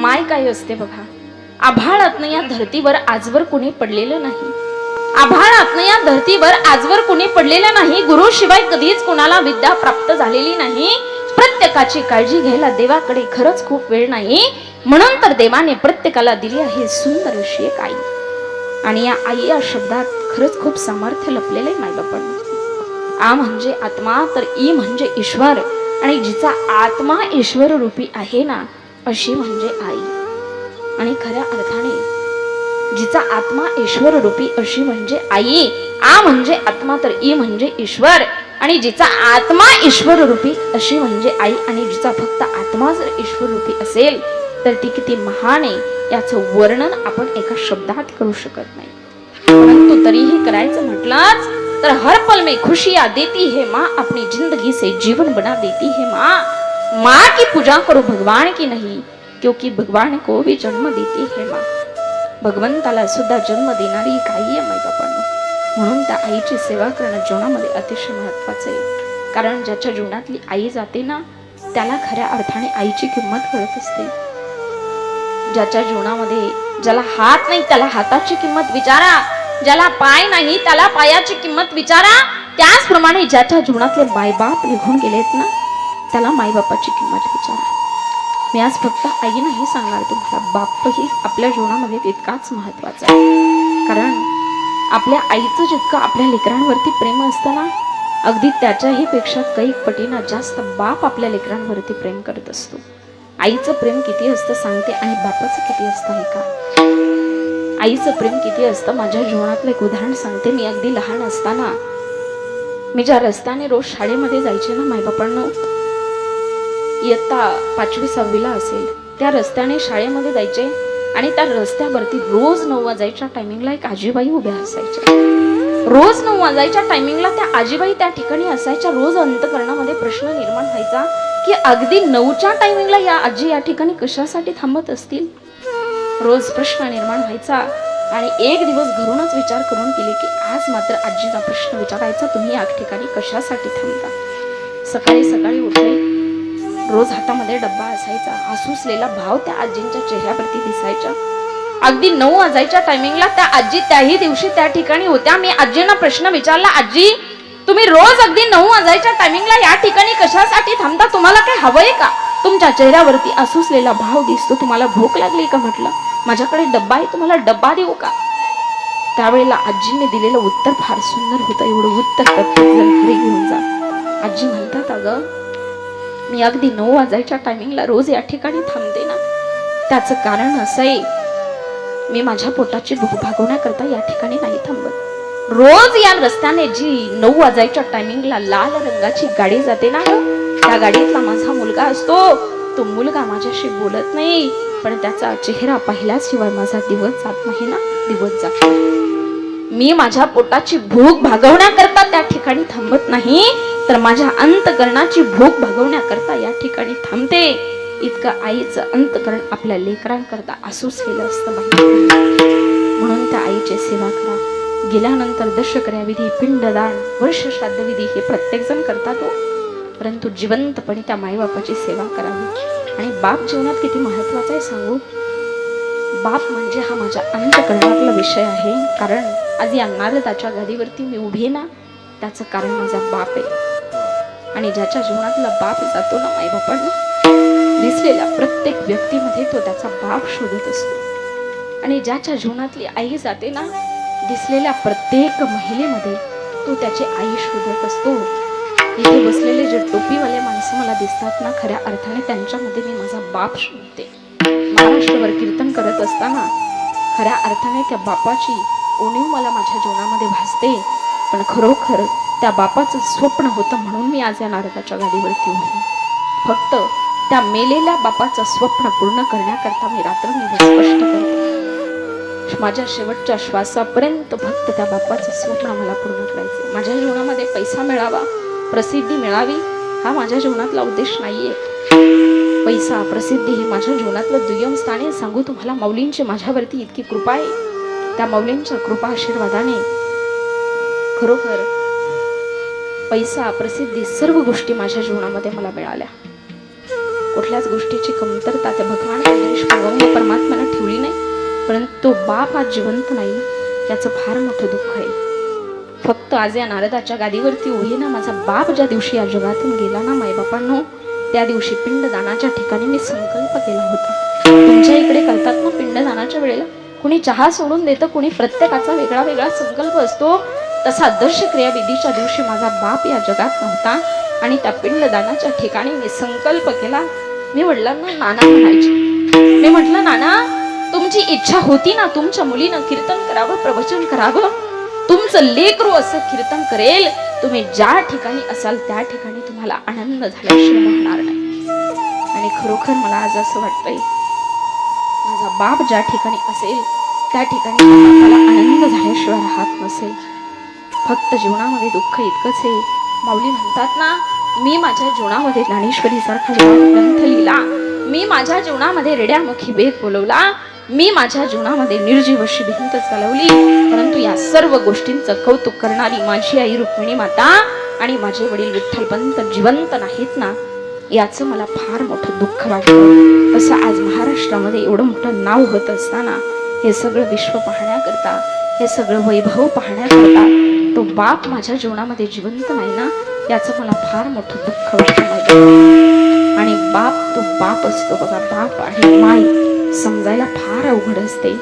माय काय असते बघा. आभाळातनं या धर्तीवर आजवर कुणी पडलेलं नाही. आभाळातनं या धर्तीवर आजवर कुणी पडलेलं नाही. गुरु शिवाय कधीच कोणाला विद्या प्राप्त झालेली नाही. प्रत्येकाची काळजी घ्यायला देवाकडे खरंच खूप वेळ नाही. म्हणून तर देवाने प्रत्येकाला दिली आहे सुंदर अशी एक आई. आणि या आई या शब्दात खरंच खूप सामर्थ्य लपलेलं आहे मायबापांना. आ म्हणजे आत्मा तर ई म्हणजे ईश्वर. आणि जिचा आत्मा ईश्वर रूपी आहे ना अशी म्हणजे आई. आणि खऱ्या अर्थाने जिचा आत्मा ईश्वर रूपी अशी म्हणजे आई आ म्हणजे आत्मा तर ई म्हणजे ईश्वर. आणि जिचा आत्मा ईश्वर रूपी अशी म्हणजे आई आणि जिचा फक्त आत्मा जर ईश्वर रूपी असेल तर ती किती महान आहे याचं वर्णन आपण एका शब्दात करू शकत नाही. परंतु तरीही करायचं म्हटलंच तर हर पल में खुशियां देती है माँ अपनी जिंदगी से जीवन बना देती है माँ. माँ की पूजा करो भगवान की नहीं क्योंकि भगवान को भी जन्म देती है माँ। भगवंताला सुद्धा जन्म देणारी एक आई आहे मायबापांनो। म्हणून त्या आईची सेवा करणं जीवनामध्ये अतिशय महत्वाचं आहे. कारण ज्याच्या जीवनातली आई जाते ना त्याला खऱ्या अर्थाने आईची किंमत कळत असते. ज्याच्या जीवनामध्ये ज्याला हात नाही त्याला हाताची किंमत विचारा. ज्याला पाय नाही त्याला पायाची किंमत विचारा. त्याचप्रमाणे ज्याच्या जीवनातले मायबाप निघून गेलेत ना त्याला माईबापाची किंमत विचारा. मी आज फक्त आई नाही सांगणार तुम्हाला बापही आपल्या जीवनामध्ये तितकाच महत्त्वाचा आहे. कारण आपल्या आईचं जितकं आपल्या लेकरांवरती प्रेम असतं ना अगदी त्याच्याही पेक्षा काही पटीनं जास्त बाप आपल्या लेकरांवरती प्रेम करत असतो. आईचं प्रेम किती असतं सांगते आणि बापाचं किती असतं हे का? आईचं प्रेम किती असतं माझ्या जीवनातलं एक उदाहरण सांगते. मी अगदी लहान असताना मी ज्या रस्त्याने रोज शाळेमध्ये जायचे ना मायबापांनो इयत्ता पाचवी सहावीला असेल. त्या रस्त्याने शाळेमध्ये जायचे आणि त्या रस्त्यावरती रोज नऊ वाजायच्या टायमिंगला एक आजीबाई उभ्या असायच्या. रोज नऊ वाजायच्या टायमिंगला त्या आजीबाई त्या ठिकाणी असायच्या. रोज अंतकरणामध्ये प्रश्न निर्माण व्हायचा की अगदी नऊच्या टायमिंगला या आजी या ठिकाणी कशासाठी थांबत असतील? रोज प्रश्न निर्माण व्हायचा आणि एक दिवस घरूनच विचार करून केले की आज मात्र आजीला प्रश्न विचारायचा. तुम्ही या ठिकाणी कशासाठी थांबता? सकाळी सकाळी उठले रोज हातामध्ये डब्बा असायचा. आसुसलेला भाव त्या आजींच्या चेहऱ्यावरती दिसायचा. अगदी नऊ वाजायच्या टायमिंगला त्या आजी त्याही दिवशी त्या ठिकाणी होत्या. मी आजींना प्रश्न विचारला आजी तुम्ही रोज अगदी नऊ वाजायच्या टायमिंगला या ठिकाणी कशासाठी थांबता? तुम्हाला काय हवंय का? तुमच्या चेहऱ्यावरती आसुसलेला भाव दिसतो. तुम्हाला भूक लागली का? म्हटलं. माझ्याकडे डब्बा आहे. तुम्हाला डब्बा देऊ का? त्यावेळेला आजीने दिलेलं उत्तर फार सुंदर होतं. एवढं उत्तर घेऊन जा. आजी म्हणतात अगं मी अगदी नऊ वाजायच्या टायमिंगला रोज या ठिकाणी थांबते ना. त्याचं कारण असं आहे मी माझ्या पोटाची भूक भागवण्याकरता या ठिकाणी नाही थांबत. रोज या रस्त्याने जी नऊ वाजायच्या टायमिंगला लाल रंगाची गाडी जाते ना त्या गाडीतला माझा मुलगा असतो. तो मुलगा माझ्याशी बोलत नाही पण त्याचा चेहरा पाहिल्याशिवाय माझा दिवस जात नाही ना दिवस जात मी माझ्या पोटाची भूक भागवण्याकरता त्या ठिकाणी थांबत नाही तर माझ्या अंतकरणाची भूक भागवण्याकरता या ठिकाणी थांबते. इतकं आईचं अंतकरण आपल्या लेकरांकरता आसुसलेलं असतं म्हणून त्या आईची सेवा करा. गेल्यानंतर दशक्रियाविधी पिंडदान वर्ष श्राद्ध विधी हे प्रत्येकजण करतात हो. परंतु जिवंतपणे त्या माईबापाची सेवा करावी. आणि बाप जीवनात किती महत्त्वाचा आहे सांगू? बाप म्हणजे हा माझ्या अंतकरणातला विषय आहे. कारण आज या नारदाच्या गादीवरती मी उभी आहे ना त्याचं कारण माझा बाप आहे. आणि ज्याच्या जीवनातला बाप जातो ना माई बापांना दिसलेल्या प्रत्येक व्यक्तीमध्ये तो त्याचा बाप शोधत असतो. आणि ज्याच्या जीवनातली आई जाते ना दिसलेल्या प्रत्येक महिलेमध्ये तो त्याची आई शोधत असतो. इथे बसलेले जे टोपीवाले माणसं मला दिसतात ना खऱ्या अर्थाने त्यांच्यामध्ये मी माझा बाप शोधते. महाराष्ट्रावर कीर्तन करत असताना खऱ्या अर्थाने त्या बापाची उणीव मला माझ्या जीवनामध्ये भासते. पण खरोखर त्या बापाचं स्वप्न होतं म्हणून मी आज या नारदाच्या गाडीवरती उभी फक्त त्या मेलेल्या बापाचं स्वप्न पूर्ण करण्याकरता मी रात्र कष्ट करते. माझ्या शेवटच्या श्वासापर्यंत फक्त त्या बापाचं स्वप्न मला पूर्ण करायचं माझ्या जीवनामध्ये पैसा मिळावा प्रसिद्धी मिळावी हा माझ्या जीवनातला उद्देश नाहीये. पैसा प्रसिद्धी हे माझ्या जीवनातलं दुय्यम स्थान आहे. सांगू तुम्हाला मौलींची माझ्यावरती इतकी कृपा आहे. त्या मौलींच्या कृपा आशीर्वादाने खरोखर पैसा प्रसिद्धी सर्व गोष्टी माझ्या जीवनामध्ये मला मिळाल्या. कुठल्याच गोष्टीची कमतरता त्या भगवान गणेश परंतु तो बाप आज जिवंत नाही याचं फार मोठं दुःख आहे. फक्त आज या नारदाच्या गादीवरती उभी ना माझा बाप ज्या दिवशी या जगातून गेला ना मायबापांनो त्या दिवशी पिंडदानाच्या ठिकाणी मी संकल्प केला होता. तुमच्या इकडे करतात ना पिंडदानाच्या वेळेला? कुणी चहा सोडून देतं कुणी प्रत्येकाचा वेगळा वेगळा संकल्प असतो. तसा आदर्श क्रियाविधीच्या दिवशी माझा बाप या जगात नव्हता आणि त्या पिंडदानाच्या ठिकाणी मी संकल्प केला. मी वडिलांना नाना म्हणायचे. मी म्हटलं नाना तुमची इच्छा होती ना तुमच्या मुलीनं कीर्तन करावं प्रवचन करावं? तुमचं लेकरू असं कीर्तन करेल तुम्ही ज्या ठिकाणी असाल त्या ठिकाणी तुम्हाला आनंद झाल्याशिवाय राहणार नाही. आणि खरोखर मला आज असं वाटतंय माझा बाप ज्या ठिकाणी असेल त्या ठिकाणी मला आनंद झाल्याशिवाय राहत नसेल. फक्त जीवनामध्ये दुःख इतकंच आहे. माऊली म्हणतात ना मी माझ्या जीवनामध्ये ज्ञानेश्वरी सारखा ग्रंथ लिहिला. मी माझ्या जीवनामध्ये रेड्यामुखी बेग बोलवला. मी माझ्या जीवनामध्ये निर्जीव अशी भिंत चालवली. परंतु या सर्व गोष्टींचं कौतुक करणारी माझी आई रुक्मिणी माता आणि माझे वडील विठ्ठलपंत जिवंत नाहीत ना याचं मला फार मोठं दुःख वाटतं तसं आज महाराष्ट्रामध्ये एवढं मोठं नाव होत असताना हे सगळं विश्व पाहण्याकरता हे सगळं वैभव पाहण्याकरता तो बाप माझ्या जीवनामध्ये जिवंत नाही ना याचं मला फार मोठं दुःख वाटतं आणि बाप तो बाप असतो बघा बाप आणि माय समजायला फार अवघड असते.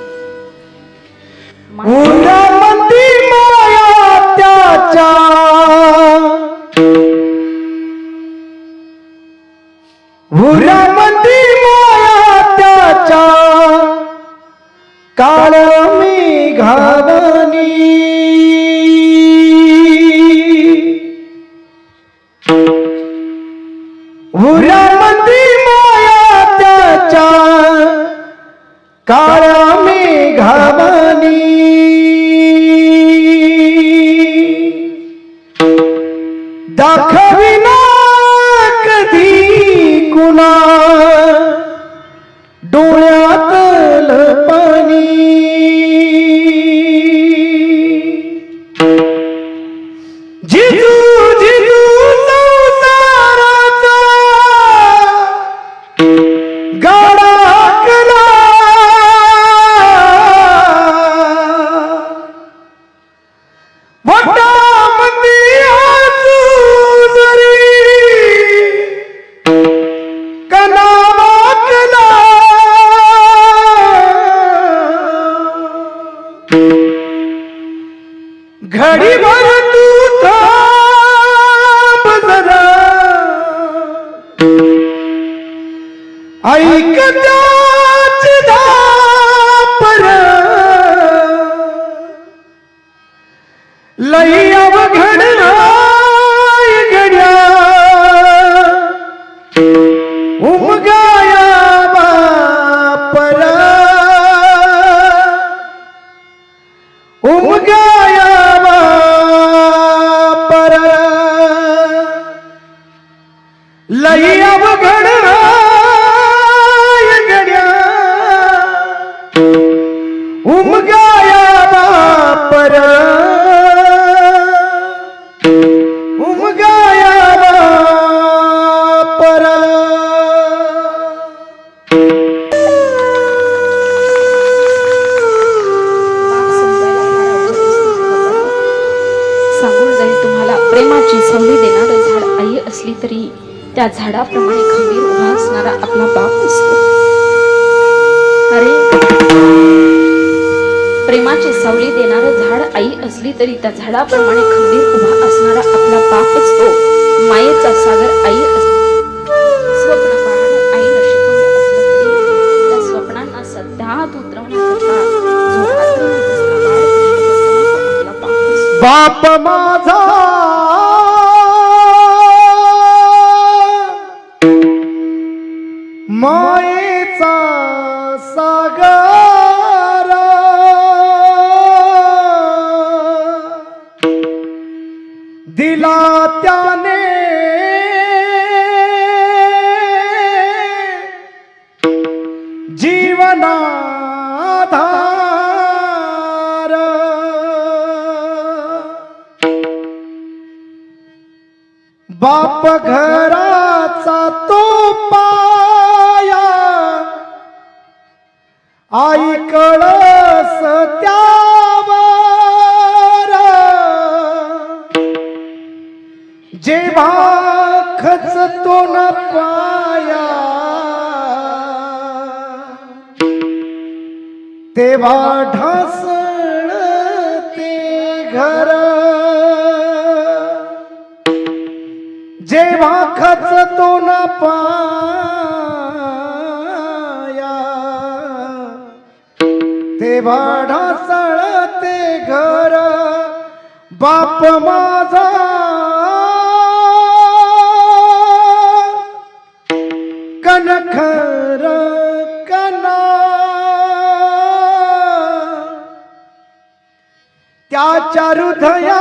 Vural लई अवघड राय गड्या उमगाया बापर उमगाया बापर लई अवघड त्या झाडाप्रमाणे खंबीर उभा असणारा आपला बाप असतो अरे प्रेमाची सावली देणारं झाड आई असली तरी त्या झाडाप्रमाणे खंबीर उभा असणारा आपला बाप असतो मायेचा सागर आई असतो स्वप्न पाहणं आईनं शिकवलं असलं तरी त्या स्वप्नांना सध्यात उतरवण्याकरता बाप असतो. जीवनाधार। बाप घराचा तो पाया आई कळस तेव्हा ढासळ ते घर. जेव्हा खचतो न पाया तेव्हा ढासळ ते घर. बाप माझा त्याच्या हृदया